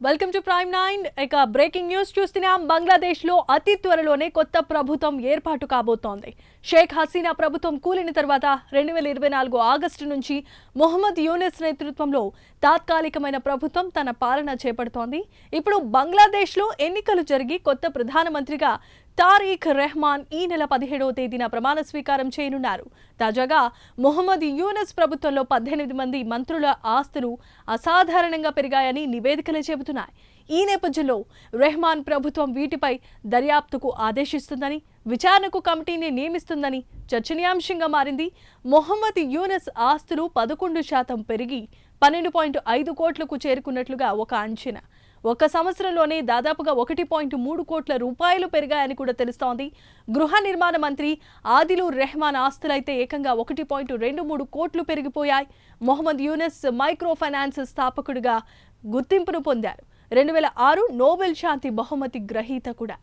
Welcome to prime nine ఇక breaking news చూస్తున్నాం. బంగ్లాదేశ్లో అతి త్వరలోనే కొత్త ప్రభుత్వం ఏర్పాటు కాబోతోంది. షేక్ హసీనా ప్రభుత్వం కూలిన తర్వాత రెండు వేల ఇరవై నాలుగు ఆగస్టు నుంచి మొహమ్మద్ యూనిస్ నేతృత్వంలో తాత్కాలికమైన ప్రభుత్వం తన పాలన చేపడుతోంది. ఇప్పుడు బంగ్లాదేశ్లో ఎన్నికలు జరిగి కొత్త ప్రధానమంత్రిగా తారీఖ్ రెహమాన్ ఈ నెల పదిహేడవ తేదీన ప్రమాణ స్వీకారం చేయనున్నారు. తాజాగా మొహమ్మద్ యూనస్ ప్రభుత్వంలో పద్దెనిమిది మంది మంత్రుల ఆస్తులు అసాధారణంగా పెరిగాయని నివేదికలు చెబుతున్నాయి. ఈ నేపథ్యంలో రెహమాన్ ప్రభుత్వం వీటిపై దర్యాప్తుకు ఆదేశిస్తుందని విచారణకు కమిటీని నియమిస్తుందని చర్చనీయాంశంగా మారింది. మొహమ్మద్ యూనస్ ఆస్తులు పదకొండు శాతం పెరిగి పన్నెండు పాయింట్ ఐదు కోట్లకు చేరుకున్నట్లుగా ఒక అంచనా. ఒక సంవత్సరంలోనే దాదాపుగా ఒకటి పాయింట్ మూడు కోట్ల రూపాయలు పెరిగాయని కూడా తెలుస్తోంది. గృహ నిర్మాణ మంత్రి ఆదిలు రెహమాన్ ఆస్తులైతే ఏకంగా ఒకటి పాయింట్ రెండు మూడు కోట్లు పెరిగిపోయాయి. మొహమ్మద్ యూనస్ మైక్రో ఫైనాన్స్ స్థాపకుడిగా గుర్తింపును పొందారు. రెండు వేల ఆరు నోబెల్ శాంతి బహుమతి గ్రహీత కూడా.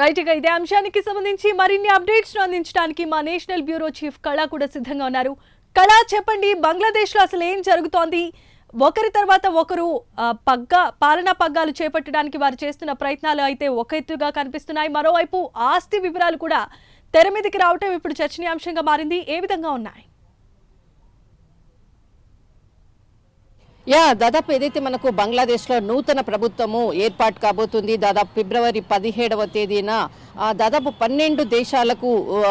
రైట్ ఇక ఇదే అంశానికి సంబంధించి మరిన్ని అప్డేట్స్ అందించడానికి మా నేషనల్ బ్యూరో చీఫ్ కళా కూడా సిద్ధంగా ఉన్నారు. కళా చెప్పండి బంగ్లాదేశ్లో అసలు ఏం జరుగుతోంది? ఒకరి తర్వాత ఒకరు పగ్గ పాలనా పగ్గాలు చేపట్టడానికి వారు చేస్తున్న ప్రయత్నాలు అయితే ఒక ఎత్తుగా కనిపిస్తున్నాయి. మరోవైపు ఆస్తి వివరాలు కూడా తెర మీదకి రావటం ఇప్పుడు చర్చనీయాంశంగా మారింది. ఏ విధంగా ఉన్నాయి? యా దాదాపు ఏదైతే మనకు బంగ్లాదేశ్లో నూతన ప్రభుత్వము ఏర్పాటు కాబోతుంది దాదాపు ఫిబ్రవరి పదిహేడవ తేదీన దాదాపు పన్నెండు దేశాలకు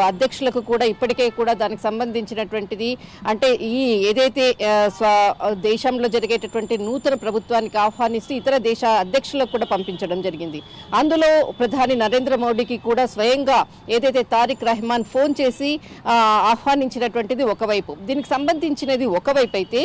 అధ్యక్షులకు కూడా ఇప్పటికే కూడా దానికి సంబంధించినటువంటిది. అంటే ఈ ఏదైతే స్వ దేశంలో జరిగేటటువంటి నూతన ప్రభుత్వానికి ఆహ్వానిస్తూ ఇతర దేశ అధ్యక్షులకు కూడా పంపించడం జరిగింది. అందులో ప్రధాని నరేంద్ర మోడీకి కూడా స్వయంగా ఏదైతే తారిక్ రెహమాన్ ఫోన్ చేసి ఆహ్వానించినటువంటిది ఒకవైపు. దీనికి సంబంధించినది ఒకవైపు అయితే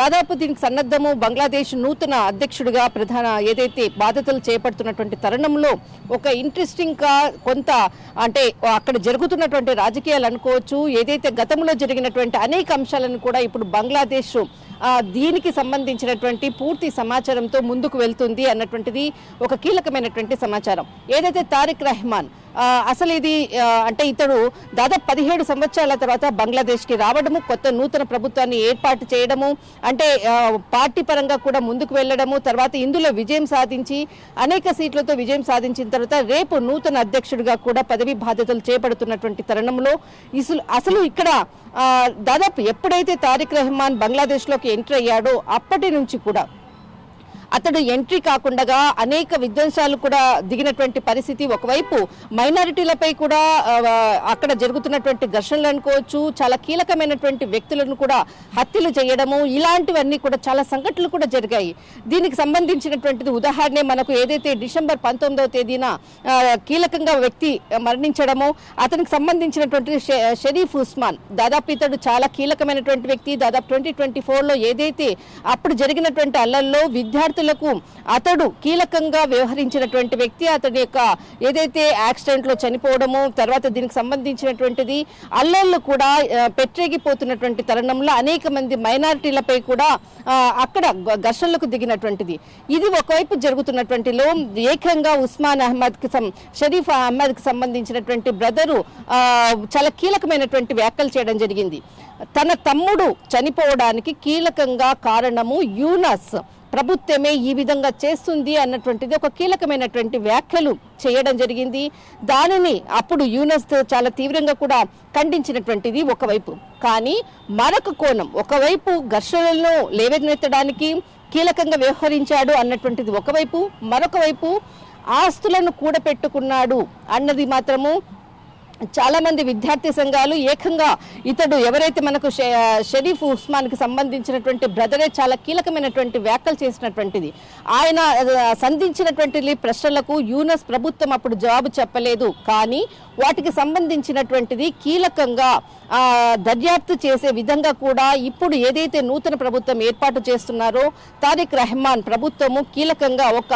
దాదాపు దీనికి సన్నద్ధము బంగ్లాదేశ్ నూతన అధ్యక్షుడిగా ప్రధాన ఏదైతే బాధ్యతలు చేపడుతున్నటువంటి తరుణంలో ఒక ఇంట్రెస్టింగ్గా కొంత అంటే అక్కడ జరుగుతున్నటువంటి రాజకీయాలు అనుకోవచ్చు ఏదైతే గతంలో జరిగినటువంటి అనేక అంశాలను కూడా ఇప్పుడు బంగ్లాదేశ్ ఆ, దీనికి సంబంధించినటువంటి పూర్తి సమాచారంతో ముందుకు వెళ్తుంది అన్నటువంటిది ఒక కీలకమైనటువంటి సమాచారం. ఏదైతే తారిక్ రెహమాన్ అసలు ఇది అంటే ఇతడు దాదాపు పదిహేడు సంవత్సరాల తర్వాత బంగ్లాదేశ్కి రావడము కొత్త నూతన ప్రభుత్వాన్ని ఏర్పాటు చేయడము అంటే పార్టీ పరంగా కూడా ముందుకు వెళ్ళడము తర్వాత ఇందులో విజయం సాధించి అనేక సీట్లతో విజయం సాధించిన తర్వాత రేపు నూతన అధ్యక్షుడిగా కూడా పదవి బాధ్యతలు చేపడుతున్నటువంటి తరుణంలో ఇసులు అసలు ఇక్కడ దాదాపు ఎప్పుడైతే తారిక్ రెహమాన్ బంగ్లాదేశ్లోకి ఎంటర్ అయ్యాడో అప్పటి నుంచి కూడా అతడు ఎంట్రీ కాకుండా అనేక విధ్వంసాలు కూడా దిగినటువంటి పరిస్థితి. ఒకవైపు మైనారిటీలపై కూడా అక్కడ జరుగుతున్నటువంటి ఘర్షణలు అనుకోవచ్చు చాలా కీలకమైనటువంటి వ్యక్తులను కూడా హత్యలు చేయడము ఇలాంటివన్నీ కూడా చాలా సంఘటనలు కూడా జరిగాయి. దీనికి సంబంధించినటువంటిది ఉదాహరణ మనకు ఏదైతే డిసెంబర్ పంతొమ్మిదవ తేదీన కీలకంగా వ్యక్తి మరణించడము అతనికి సంబంధించినటువంటి షరీఫ్ ఉస్మాన్. దాదాపు ఇతడు చాలా కీలకమైనటువంటి వ్యక్తి. దాదాపు ట్వంటీ ట్వంటీ ఫోర్లో ఏదైతే అప్పుడు జరిగినటువంటి అల్లల్లో విద్యార్థి బాధితులకు అతడు కీలకంగా వ్యవహరించినటువంటి వ్యక్తి అతడి యొక్క ఏదైతే యాక్సిడెంట్లో చనిపోవడము తర్వాత దీనికి సంబంధించినటువంటిది అల్లర్లు కూడా పెట్టేగిపోతున్నటువంటి తరుణంలో అనేక మంది మైనారిటీలపై కూడా అక్కడ ఘర్షణలకు దిగినటువంటిది. ఇది ఒకవైపు జరుగుతున్నటువంటిలో ఏకంగా ఉస్మాన్ అహ్మద్కి సం- షరీఫ్ అహ్మద్కి సంబంధించినటువంటి బ్రదరు చాలా కీలకమైనటువంటి వ్యాఖ్యలు చేయడం జరిగింది. తన తమ్ముడు చనిపోవడానికి కీలకంగా కారణము యూనస్. ప్రభుత్వమే ఈ విధంగా చేస్తుంది అన్నటువంటిది ఒక కీలకమైనటువంటి వ్యాఖ్యలు చేయడం జరిగింది. దానిని అప్పుడు యూనస్ చాలా తీవ్రంగా కూడా ఖండించినటువంటిది ఒకవైపు. కానీ మరొక కోణం ఒకవైపు ఘర్షణలను లేవనెత్తడానికి కీలకంగా వ్యవహరించాడు అన్నటువంటిది ఒకవైపు మరొక వైపు ఆస్తులను కూడపెట్టుకున్నాడు అన్నది మాత్రము చాలా మంది విద్యార్థి సంఘాలు ఏకంగా ఇతడు ఎవరైతే మనకు షరీఫ్ ఉస్మాన్కి సంబంధించినటువంటి బ్రదరే చాలా కీలకమైనటువంటి వ్యాఖ్యలు చేసినటువంటిది. ఆయన సంధించినటువంటి ప్రశ్నలకు యూనస్ ప్రభుత్వం అప్పుడు జవాబు చెప్పలేదు. కానీ వాటికి సంబంధించినటువంటిది కీలకంగా దర్యాప్తు చేసే విధంగా కూడా ఇప్పుడు ఏదైతే నూతన ప్రభుత్వం ఏర్పాటు చేస్తున్నారో తారిక్ రెహమాన్ ప్రభుత్వము కీలకంగా ఒక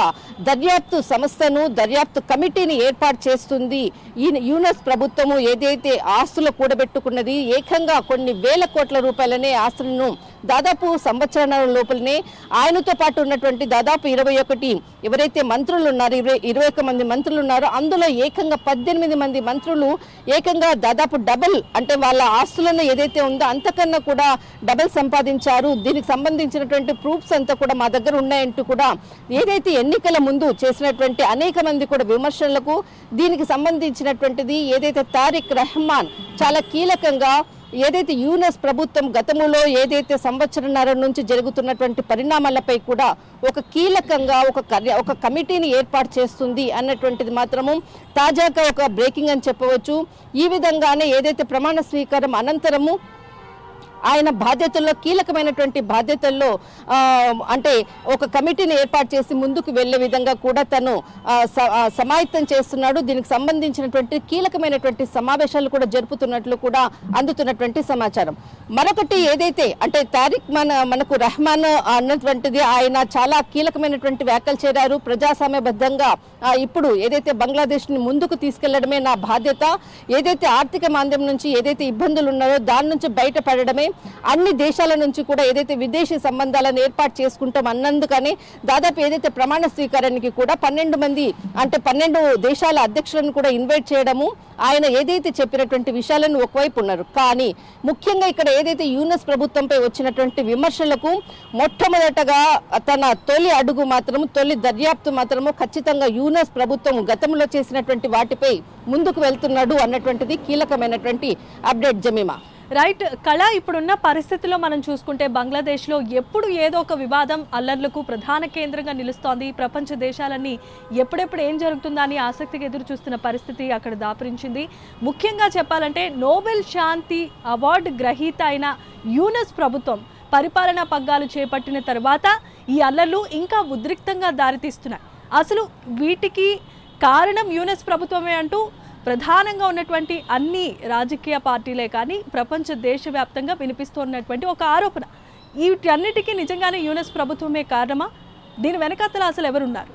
దర్యాప్తు సంస్థను దర్యాప్తు కమిటీని ఏర్పాటు చేస్తుంది. ఈ యూనస్ ప్రభుత్వము ఏదైతే ఆస్తులు కూడబెట్టుకున్నది ఏకంగా కొన్ని వేల కోట్ల రూపాయలనే ఆస్తులను దాదాపు సంవత్సరాల లోపలనే ఆయనతో పాటు ఉన్నటువంటి దాదాపు ఇరవై ఒకటి ఎవరైతే మంత్రులు ఉన్నారు ఇరవై ఇరవై ఒక్క మంది మంత్రులు ఉన్నారో అందులో ఏకంగా పద్దెనిమిది మంది మంత్రులు ఏకంగా దాదాపు డబల్ అంటే వాళ్ళ ఆస్తులను ఏదైతే ఉందో అంతకన్నా కూడా డబల్ సంపాదించారు. దీనికి సంబంధించినటువంటి ప్రూఫ్స్ అంతా కూడా మా దగ్గర ఉన్నాయంటూ కూడా ఏదైతే ఎన్నికల ముందు చేసినటువంటి అనేక మంది కూడా విమర్శలకు దీనికి సంబంధించినటువంటిది ఏదైతే తారిక్ రెహమాన్ చాలా కీలకంగా ఏదైతే యూనస్ ప్రభుత్వం గతంలో ఏదైతే సంవత్సరంన్నర నుంచి జరుగుతున్నటువంటి పరిణామాలపై కూడా ఒక కీలకంగా ఒక ఒక కమిటీని ఏర్పాటు చేస్తుంది అన్నటువంటిది మాత్రము తాజాగా ఒక బ్రేకింగ్ అని చెప్పవచ్చు. ఈ విధంగానే ఏదైతే ప్రమాణ స్వీకారం అనంతరము ఆయన బాధ్యతల్లో కీలకమైనటువంటి బాధ్యతల్లో అంటే ఒక కమిటీని ఏర్పాటు చేసి ముందుకు వెళ్ళే విధంగా కూడా తను స- సమాయత్తం చేస్తున్నాడు. దీనికి సంబంధించినటువంటి కీలకమైనటువంటి సమావేశాలు కూడా జరుపుతున్నట్లు కూడా అందుతున్నటువంటి సమాచారం. మరొకటి ఏదైతే అంటే తారిక్ మన మనకు రెహమాన్ అన్నటువంటిది ఆయన చాలా కీలకమైనటువంటి వ్యాఖ్యలు చేరారు. ప్రజాస్వామ్యబద్ధంగా ఇప్పుడు ఏదైతే బంగ్లాదేశ్ని ముందుకు తీసుకెళ్ళడమే నా బాధ్యత ఏదైతే ఆర్థిక మాంద్యం నుంచి ఏదైతే ఇబ్బందులు ఉన్నాయో దాని నుంచి బయటపడడమే అన్ని దేశాల నుంచి కూడా ఏదైతే విదేశీ సంబంధాలను ఏర్పాటు చేసుకుంటాం అన్నందుకని దాదాపు ఏదైతే ప్రమాణ స్వీకారానికి కూడా పన్నెండు మంది అంటే పన్నెండు దేశాల అధ్యక్షులను కూడా ఇన్వైట్ చేయడము ఆయన ఏదైతే చెప్పినటువంటి విషయాలను ఒకవైపు ఉన్నారు. కానీ ముఖ్యంగా ఇక్కడ ఏదైతే యూనస్ ప్రభుత్వంపై వచ్చినటువంటి విమర్శలకు మొట్టమొదటగా తన తొలి అడుగు మాత్రం తొలి దర్యాప్తు మాత్రము ఖచ్చితంగా యూనస్ ప్రభుత్వం గతంలో చేసినటువంటి వాటిపై ముందుకు వెళ్తున్నాడు అన్నటువంటిది కీలకమైనటువంటి అప్డేట్ జమీమా. రైట్ కళ ఇప్పుడున్న పరిస్థితిలో మనం చూసుకుంటే బంగ్లాదేశ్లో ఎప్పుడు ఏదో ఒక వివాదం అల్లర్లకు ప్రధాన కేంద్రంగా నిలుస్తోంది. ప్రపంచ దేశాలన్నీ ఎప్పుడెప్పుడు ఏం జరుగుతుందా అని ఆసక్తిగా ఎదురు చూస్తున్న పరిస్థితి అక్కడ దాపరించింది. ముఖ్యంగా చెప్పాలంటే నోబెల్ శాంతి అవార్డు గ్రహీత అయిన యూనస్ ప్రభుత్వం పరిపాలనా పగ్గాలు చేపట్టిన తర్వాత ఈ అల్లర్లు ఇంకా ఉద్రిక్తంగా దారితీస్తున్నాయి. అసలు వీటికి కారణం యూనస్ ప్రభుత్వమే అంటూ ప్రధానంగా ఉన్నటువంటి అన్ని రాజకీయ పార్టీలే కానీ ప్రపంచ దేశవ్యాప్తంగా వినిపిస్తున్నటువంటి ఒక ఆరోపణ. వీటన్నిటికీ నిజంగానే యూనెస్ ప్రభుత్వమే కారణమా? దీని వెనకాతల అసలు ఎవరున్నారు?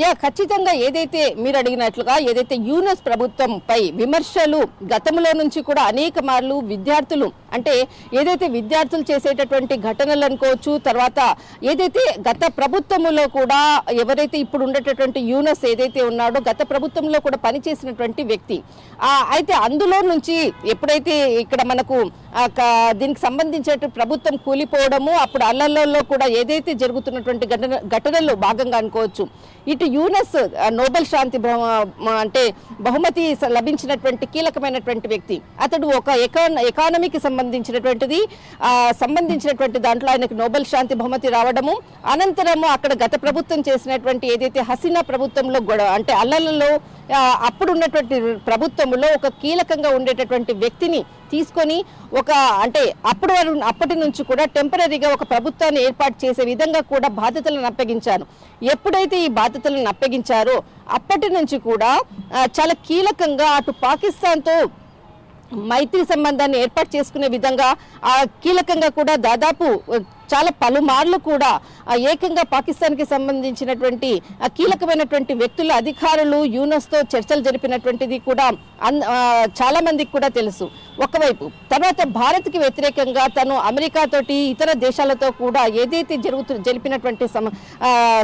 యా ఖచ్చితంగా ఏదైతే మీరు అడిగినట్లుగా ఏదైతే యూనస్ ప్రభుత్వంపై విమర్శలు గతంలో నుంచి కూడా అనేక మార్లు విద్యార్థులు అంటే ఏదైతే విద్యార్థులు చేసేటటువంటి ఘటనలు అనుకోవచ్చు తర్వాత ఏదైతే గత ప్రభుత్వంలో కూడా ఎవరైతే ఇప్పుడు ఉండేటటువంటి యూనస్ ఏదైతే ఉన్నాడో గత ప్రభుత్వంలో కూడా పనిచేసినటువంటి వ్యక్తి. అయితే అందులో నుంచి ఎప్పుడైతే ఇక్కడ మనకు దీనికి సంబంధించిన ప్రభుత్వం కూలిపోవడము అప్పుడు అల్లల్లో కూడా ఏదైతే జరుగుతున్నటువంటి ఘటన ఘటనలో భాగంగా అనుకోవచ్చు. ఇటు యూనస్ నోబెల్ శాంతి అంటే బహుమతి లభించినటువంటి కీలకమైనటువంటి వ్యక్తి. అతడు ఒక ఎకానమీకి సంబంధించి సంబంధించినటువంటిది. సంబంధించినటువంటి దాంట్లో ఆయనకు నోబెల్ శాంతి బహుమతి రావడము. అనంతరము అక్కడ గత ప్రభుత్వం చేసినటువంటి ఏదైతే హసీనా ప్రభుత్వంలో గొడవ అంటే అల్లలలో అప్పుడు ఉన్నటువంటి ప్రభుత్వంలో ఒక కీలకంగా ఉండేటటువంటి వ్యక్తిని తీసుకొని ఒక అంటే అప్పుడు వారు అప్పటి నుంచి కూడా టెంపరీగా ఒక ప్రభుత్వాన్ని ఏర్పాటు చేసే విధంగా కూడా బాధ్యతలను అప్పగించాను ఎప్పుడైతే ఈ బాధ్యతలను అప్పగించారో అప్పటి నుంచి కూడా చాలా కీలకంగా అటు పాకిస్తాన్తో మైత్రి సంబంధాన్ని ఏర్పాటు చేసుకునే విధంగా ఆ కీలకంగా కూడా దాదాపు చాలా పలుమార్లు కూడా ఏకంగా పాకిస్తాన్కి సంబంధించినటువంటి కీలకమైనటువంటి వ్యక్తులు అధికారులు యూనస్తో చర్చలు జరిపినటువంటిది కూడా అన్- చాలా మందికి కూడా తెలుసు. ఒకవైపు తర్వాత భారత్కి వ్యతిరేకంగా తను అమెరికాతోటి ఇతర దేశాలతో కూడా ఏదైతే జరుగుతు జరిపినటువంటి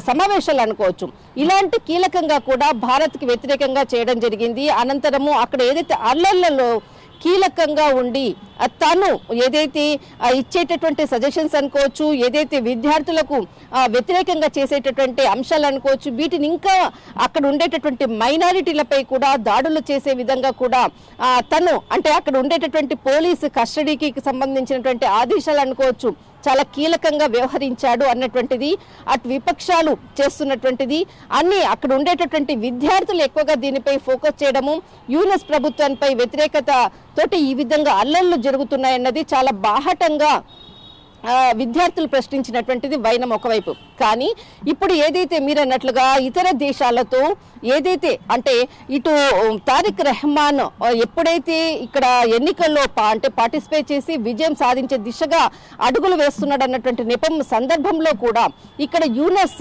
సమావేశాలు అనుకోవచ్చు. ఇలాంటి కీలకంగా కూడా భారత్కి వ్యతిరేకంగా చేయడం జరిగింది. అనంతరము అక్కడ ఏదైతే అల్లర్లలో కీలకంగా ఉండి తను ఏదైతే ఇచ్చేటటువంటి సజెషన్స్ అనుకోవచ్చు ఏదైతే విద్యార్థులకు వ్యతిరేకంగా చేసేటటువంటి అంశాలు అనుకోవచ్చు వీటిని ఇంకా అక్కడ ఉండేటటువంటి మైనారిటీలపై కూడా దాడులు చేసే విధంగా కూడా తను అంటే అక్కడ ఉండేటటువంటి పోలీసు కస్టడీకి సంబంధించినటువంటి ఆదేశాలు అనుకోవచ్చు చాలా కీలకంగా వ్యవహరించాడు అన్నటువంటిది అటు విపక్షాలు చేస్తున్నటువంటిది అన్ని అక్కడ ఉండేటటువంటి విద్యార్థులు ఎక్కువగా దీనిపై ఫోకస్ చేయడము యూఎస్ ప్రభుత్వానికి వ్యతిరేకత తోటి ఈ విధంగా అల్లర్లు జరుగుతున్నాయన్నది చాలా బాహటంగా విద్యార్థులు ప్రశ్నించినటువంటిది వైనం ఒకవైపు. కానీ ఇప్పుడు ఏదైతే మీరు అన్నట్లుగా ఇతర దేశాలతో ఏదైతే అంటే ఇటు తారిక్ రెహమాన్ ఎప్పుడైతే ఇక్కడ ఎన్నికల్లో అంటే పార్టిసిపేట్ చేసి విజయం సాధించే దిశగా అడుగులు వేస్తున్నాడు అన్నటువంటి నెపం సందర్భంలో కూడా ఇక్కడ యూనస్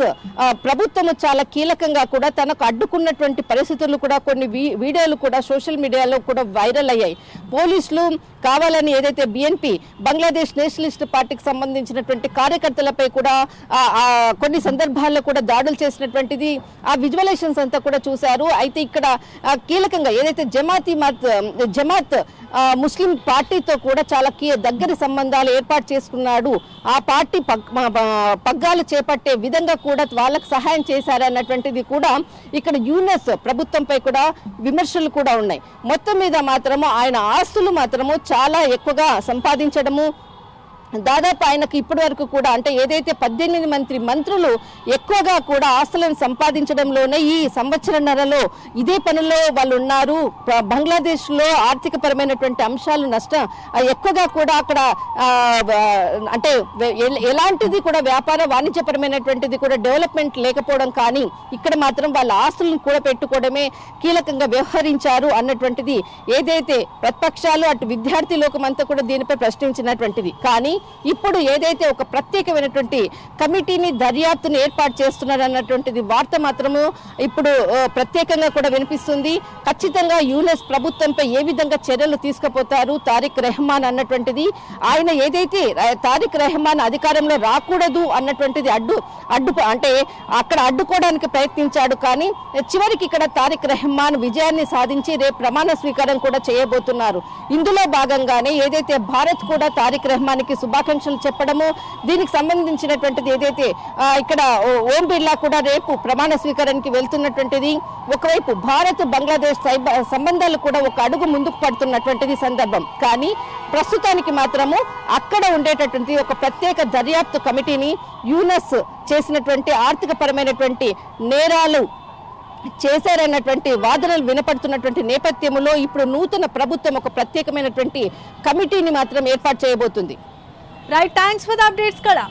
ప్రభుత్వం ప్రభుత్వము చాలా కీలకంగా కూడా తనకు అడ్డుకున్నటువంటి పరిస్థితులు కూడా కొన్ని వీ- వీడియోలు కూడా సోషల్ మీడియాలో కూడా వైరల్ అయ్యాయి. పోలీసులు కావాలని ఏదైతే బిఎన్పి బంగ్లాదేశ్ నేషనలిస్ట్ పార్టీకి సంబంధించినటువంటి కార్యకర్తలపై కూడా కొన్ని సందర్భాల్లో కూడా దాడులు చేసినటువంటిది ఆ విజువలైజేషన్స్ అంతా కూడా చూశారు. అయితే ఇక్కడ కీలకంగా ఏదైతే జమాతీ మత్ జమాత్ ముస్లిం పార్టీతో కూడా చాలా కీ దగ్గరి సంబంధాలు ఏర్పాటు చేసుకున్నాడు. ఆ పార్టీ పగ్- పగ్గాలు చేపట్టే విధంగా కూడా వాళ్ళకు సహాయం చేశారన్నటువంటిది కూడా ఇక్కడ యూనెస్ ప్రభుత్వంపై కూడా విమర్శలు కూడా ఉన్నాయి. మొత్తం మీద మాత్రము ఆయన ఆస్తులు మాత్రము చాలా ఎక్కువగా సంపాదించడము దాదాపు ఆయనకు ఇప్పటి వరకు కూడా అంటే ఏదైతే పద్దెనిమిది మంత్రి మంత్రులు ఎక్కువగా కూడా ఆస్తులను సంపాదించడంలోనే ఈ సంవత్సరన్నరలో ఇదే పనిలో వాళ్ళు ఉన్నారు బంగ్లాదేశ్లో ఆర్థిక పరమైనటువంటి అంశాలు నష్టం ఎక్కువగా కూడా అక్కడ అంటే ఎలాంటిది కూడా వ్యాపార వాణిజ్యపరమైనటువంటిది కూడా డెవలప్మెంట్ లేకపోవడం కానీ ఇక్కడ మాత్రం వాళ్ళ ఆస్తులను కూడా పెట్టుకోవడమే కీలకంగా వ్యవహరించారు అన్నటువంటిది ఏదైతే ప్రతిపక్షాలు అటు విద్యార్థి లోకం అంతా కూడా దీనిపై ప్రశ్నించినటువంటిది. కానీ ఇప్పుడు ఏదైతే ఒక ప్రత్యేకమైనటువంటి కమిటీని దర్యాప్తును ఏర్పాటు చేస్తున్నారన్నటువంటిది వార్త మాత్రము ఇప్పుడు ప్రత్యేకంగా కూడా వినిపిస్తుంది. ఖచ్చితంగా యూనెస్ ప్రభుత్వంపై ఏ విధంగా చర్యలు తీసుకుపోతారు తారిక్ రెహమాన్ అన్నటువంటిది ఆయన ఏదైతే తారిక్ రెహమాన్ అధికారంలో రాకూడదు అన్నటువంటిది అడ్డు అడ్డు అంటే అక్కడ అడ్డుకోవడానికి ప్రయత్నించాడు కానీ చివరికి ఇక్కడ తారిక్ రెహమాన్ విజయాన్ని సాధించి రేపు ప్రమాణ స్వీకారం కూడా చేయబోతున్నారు. ఇందులో భాగంగానే ఏదైతే భారత్ కూడా తారిక్ రెహమాన్ శుభ శుభాకాంక్షలు చెప్పడము. దీనికి సంబంధించినటువంటిది ఏదైతే ఇక్కడ ఓం బిర్లా కూడా రేపు ప్రమాణ స్వీకారానికి వెళ్తున్నటువంటిది. ఒకవైపు భారత్ బంగ్లాదేశ్ సంబంధాలు కూడా ఒక అడుగు ముందుకు పడుతున్నటువంటిది సందర్భం. కానీ ప్రస్తుతానికి మాత్రము అక్కడ ఉండేటటువంటి ఒక ప్రత్యేక దర్యాప్తు కమిటీని యూనస్ చేసినటువంటి ఆర్థిక పరమైనటువంటి నేరాలు చేశారన్నటువంటి వాదనలు వినపడుతున్నటువంటి నేపథ్యంలో ఇప్పుడు నూతన ప్రభుత్వం ఒక ప్రత్యేకమైనటువంటి కమిటీని మాత్రం ఏర్పాటు చేయబోతుంది. Right thanks for the updates कळा